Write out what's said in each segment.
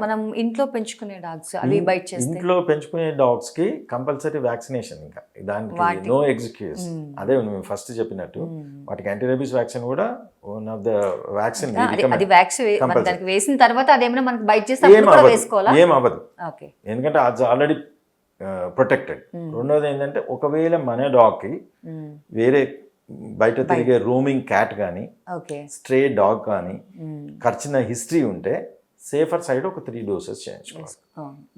మనం ఇంట్లో పెంచుకునే డాగ్స్ అవి బైట్ చేస్తాయి ఇంట్లో పెంచుకునే డాగ్స్కి కంపల్సరీ వ్యాక్సినేషన్ ఇంకా. దానికి నో ఎగ్జిక్యూస్. మ్మ్. అదే నువ్వు ఫస్ట్ చెప్పినట్టు వాటికి యాంటీరేబీస్ వ్యాక్సిన్ కూడా వన్ ఆఫ్ ద వ్యాక్సిన్ అది అది వ్యాక్స్ Compulsory. దానికి వేసిన తర్వాత అదేమైనా మనకి బైట్ చేస్తే వేసుకోవాలా? ఏం అవ్వదు ఓకే. ఎందుకంటే అది ఆల్రెడీ ప్రొటెక్టెడ్. రెండోది ఏంటంటే ఒకవేళ మన డాగ్కి వేరే బయట తిరిగే రోమింగ్ క్యాట్ కానీ స్ట్రే డాగ్ కానీ ఖర్చిన హిస్టరీ ఉంటే సేఫర్ సైడ్ ఒక త్రీ డోసెస్ చేయించుకోవాలి.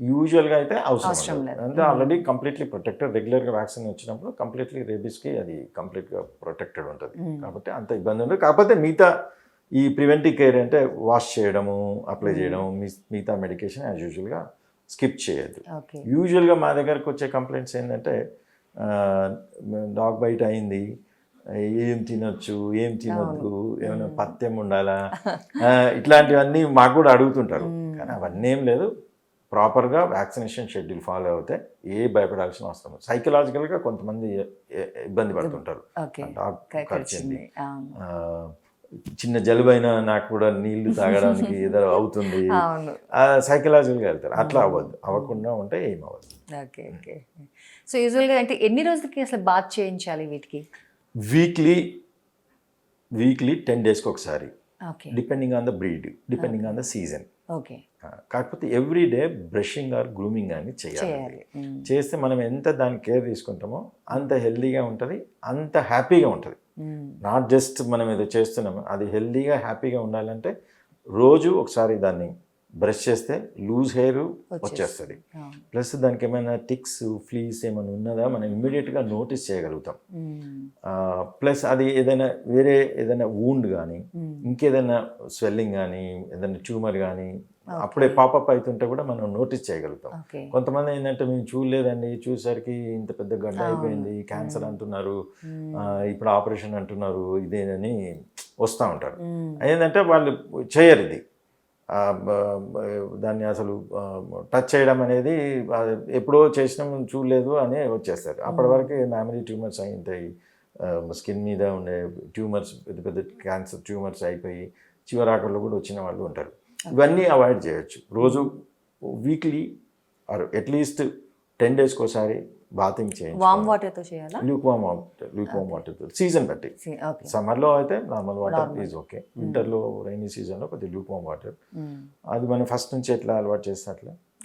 యూజువల్గా అయితే అవసరం లేదు. అంటే ఆల్రెడీ కంప్లీట్లీ ప్రొటెక్టెడ్ రెగ్యులర్గా వ్యాక్సిన్ వచ్చినప్పుడు కంప్లీట్లీ రేబీస్కి అది కంప్లీట్గా ప్రొటెక్టెడ్ ఉంటుంది. కాబట్టి అంత ఇబ్బంది ఉండదు. కాకపోతే మిగతా ఈ ప్రివెంటివ్ కేర్ అంటే వాష్ చేయడము అప్లై చేయడం మీ- మిగతా మెడికేషన్ యాజ్ యూజువల్గా స్కిప్ చేయొద్దు. యూజువల్గా మా దగ్గరకు వచ్చే కంప్లైంట్స్ ఏంటంటే డాగ్ బైట్ అయింది ఏం తినొచ్చు ఏం తినొద్దు ఏమైనా పత్యం ఉండాలా? ఇట్లాంటివన్నీ మాకు కూడా అడుగుతుంటారు. కానీ అవన్నీ ఏం లేదు. ప్రాపర్గా వ్యాక్సినేషన్ షెడ్యూల్ ఫాలో అవుతే ఏ భయపడాల్సిన అవసరం. సైకలాజికల్గా కొంతమంది ఇబ్బంది పడుతుంటారు. ఖర్చింది చిన్న జలుబైనా నాకు కూడా నీళ్ళు తాగడానికి ఏదో అవుతుంది. సైకలాజికల్గా వెళ్తారు. అట్లా అవ్వద్దు. అవ్వకుండా ఉంటే ఏం అవ్వదు. Okay okay. సో యూజువల్గా అంటే ఎన్ని రోజులకి అసలు బాత్ చేయించాలి వీటికి? వీక్లీ వీక్లీ టెన్ డేస్కి ఒకసారి. Depending on the breed depending on the season okay కాకపోతే every day brushing or grooming అని చేయాలి. మ్మ్. చేస్తే మనం ఎంత దాని కేర్ తీసుకుంటామో అంత హెల్దీగా ఉంటుంది అంత హ్యాపీగా ఉంటుంది. నాట్ జస్ట్ మనం ఏదో చేస్తున్నాము అది హెల్దీగా హ్యాపీగా ఉండాలంటే రోజు ఒకసారి దాన్ని బ్రష్ చేస్తే లూజ్ హెయిర్ వచ్చేస్తుంది. ప్లస్ దానికి ఏమైనా టిక్స్ ఫ్లీస్ ఏమైనా ఉన్నదా మనం ఇమ్మీడియట్గా నోటీస్ చేయగలుగుతాం. ప్లస్ అది ఏదైనా వేరే ఏదైనా వూండ్ కానీ. ఇంకేదైనా స్వెల్లింగ్ కానీ ఏదైనా ట్యూమర్ కానీ అప్పుడే పాపప్ అవుతుంటే కూడా మనం నోటీస్ చేయగలుగుతాం. కొంతమంది ఏంటంటే మేము చూడలేదండి చూసేసరికి ఇంత పెద్ద గడ్డ అయిపోయింది క్యాన్సర్ అంటున్నారు ఇప్పుడు ఆపరేషన్ అంటున్నారు ఇదేనని వస్తూ ఉంటారు. ఏంటంటే వాళ్ళు చేయరు ఇది. దాన్ని అసలు టచ్ చేయడం అనేది ఎప్పుడో చేసినాం చూడలేదు అని వచ్చేస్తారు. అప్పటి వరకు మెమరీ ట్యూమర్స్ అయి ఉంటాయి స్కిన్ మీద ఉండే ట్యూమర్స్ పెద్ద పెద్ద క్యాన్సర్ ట్యూమర్స్ అయిపోయి చివరాకల్లో కూడా వచ్చిన వాళ్ళు ఉంటారు. ఇవన్నీ అవాయిడ్ చేయొచ్చు. రోజు వీక్లీ ఆర్ అట్లీస్ట్ టెన్ డేస్కి ఒకసారి బాతింగ్ చేయండి వామ్ వాటర్తో చేయాలా? Lukewarm water lukewarm water season బట్టి. సమ్మర్లో అయితే నార్మల్ వాటర్ ఈజ్ ఓకే వింటర్లో రైనీ సీజన్లో కొద్దిగా లూక్ వామ్ వాటర్. అది మనం ఫస్ట్ నుంచి ఎట్లా అలవాటు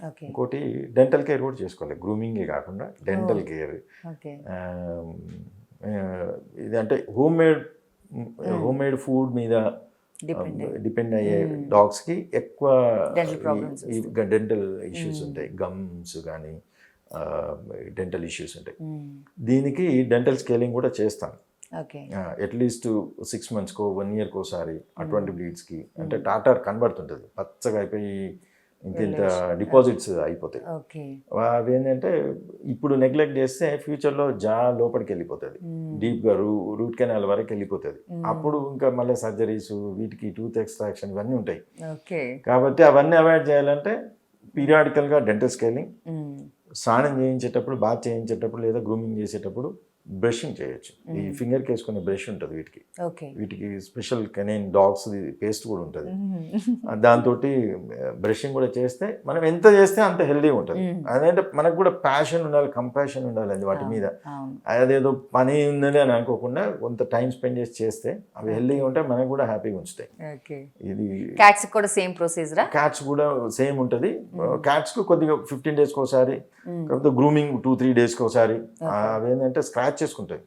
ఓకే ఇంకోటి డెంటల్ కేర్ కూడా చేసుకోవాలి. గ్రూమింగే కాకుండా డెంటల్ కేర్ ఓకే ఇది అంటే home made home made food మీద డిపెండ్ డిపెండ్ అయ్యే. డాగ్స్కి ఎక్కువ Dental problems డెంటల్ ఇష్యూస్ ఉంటాయి. గమ్స్ కానీ డెంటల్ ఇష్యూస్ ఉంటాయి. మ్మ్. దీనికి డెంటల్ స్కేలింగ్ కూడా చేస్తాం ఓకే అట్లీస్ట్ సిక్స్ మంత్స్కో వన్ ఇయర్కో ఒకసారి అటువంటి బ్రీడ్స్కి అంటే టాటార్ కనబడుతుంటుంది పచ్చగా అయిపోయి ఇంత ఇంత డిపాజిట్స్ అయిపోతాయి. అవి ఏంటంటే ఇప్పుడు నెగ్లెక్ట్ చేస్తే ఫ్యూచర్లో జా లోపలికి వెళ్ళిపోతుంది. డీప్గా రూ రూట్ కెనాల్ వరకు వెళ్ళిపోతుంది. అప్పుడు ఇంకా మళ్ళీ సర్జరీస్ వీటికి టూత్ ఎక్స్ట్రాక్షన్ ఇవన్నీ ఉంటాయి. కాబట్టి అవన్నీ అవాయిడ్ చేయాలంటే పీరియాడికల్గా డెంటల్ స్కేలింగ్. స్నానం చేయించేటప్పుడు బాత్ చేయించేటప్పుడు లేదా గ్రూమింగ్ చేసేటప్పుడు బ్రషింగ్ చేయొచ్చు. ఈ ఫింగర్ వేసుకునే బ్రష్ ఉంటుంది వీటికి. వీటికి స్పెషల్ కెనైన్ డాగ్స్ పేస్ట్ కూడా ఉంటుంది. దాంతో బ్రషింగ్ కూడా చేస్తే మనం ఎంత చేస్తే అంత హెల్దీ ఉంటుంది. అదేంటే మనకు కూడా ప్యాషన్ ఉండాలి కంపాషన్ ఉండాలి అది వాటి మీద. అదేదో పని ఉందని అని అనుకోకుండా కొంత టైం స్పెండ్ చేసి చేస్తే అవి హెల్దీగా ఉంటే మనకు కూడా హ్యాపీగా ఉంచుతాయి. ఇది క్యాట్స్ కూడా సేమ్ ప్రొసీజరా? క్యాట్స్ కూడా సేమ్ ఉంటుంది. క్యాట్స్కి కొద్దిగా ఫిఫ్టీన్ డేస్కి ఒకసారి కాకపోతే గ్రూమింగ్ టూ త్రీ డేస్కి ఒకసారి. అవి ఏంటంటే చేసుకుంటాయి.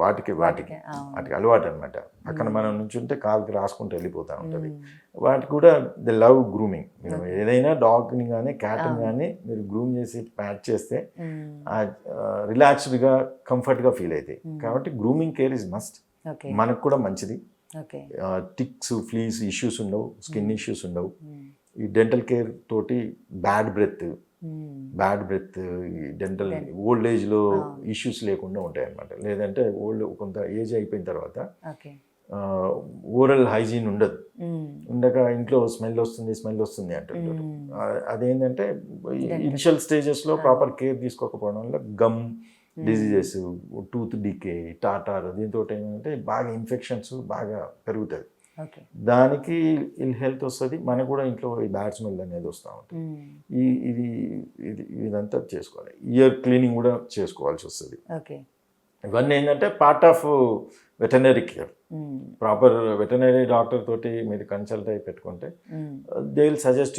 వాటికి వాటికి. వాటికి అలవాటు అనమాట పక్కన మనం నుంచుంటే కాలుకి రాసుకుంటూ వెళ్ళిపోతూ ఉంటుంది. వాటికి కూడా ది లవ్ గ్రూమింగ్. మీరు ఏదైనా డాగ్ని కానీ క్యాట్ని కానీ మీరు గ్రూమ్ చేసి ప్యాట్ చేస్తే రిలాక్స్డ్గా కంఫర్ట్గా ఫీల్ అవుతాయి కాబట్టి గ్రూమింగ్ కేర్ ఇస్ మస్ట్. మనకు కూడా మంచిది. టిక్స్ ఫ్లీస్ ఇష్యూస్ ఉండవు. స్కిన్ ఇష్యూస్ ఉండవు. ఈ డెంటల్ కేర్ తోటి bad breath bad breath dental old ఏజ్లో ఇష్యూస్ లేకుండా ఉంటాయి అన్నమాట లేదంటే ఓల్డ్ కొంత ఏజ్ అయిపోయిన తర్వాత ఓరల్ హైజీన్ ఉండదు. ఉండక ఇంట్లో స్మెల్ వస్తుంది స్మెల్ వస్తుంది అంటుంటారు. ఆ, అదేంటంటే ఇనిషియల్ స్టేజెస్లో ప్రాపర్ కేర్ తీసుకోకపోవడం వల్ల gum diseases tooth decay tartar దీంతో ఏంటంటే బాగా ఇన్ఫెక్షన్స్ బాగా పెరుగుతుంది ఓకే దానికి ఇల్ హెల్త్ వస్తుంది మనకు కూడా ఇంట్లో ఈ బ్యాడ్ స్మెల్ అనేది వస్తూ ఉంటుంది. ఈ ఇది ఇది ఇదంతా చేసుకోవాలి. ఇయర్ క్లీనింగ్ కూడా చేసుకోవాల్సి వస్తుంది. ఓకే ఇవన్నీ ఏంటంటే part of veterinary care proper veterinary doctor తోటి మీరు కన్సల్ట్ అయి పెట్టుకుంటే దే విల్ సజెస్ట్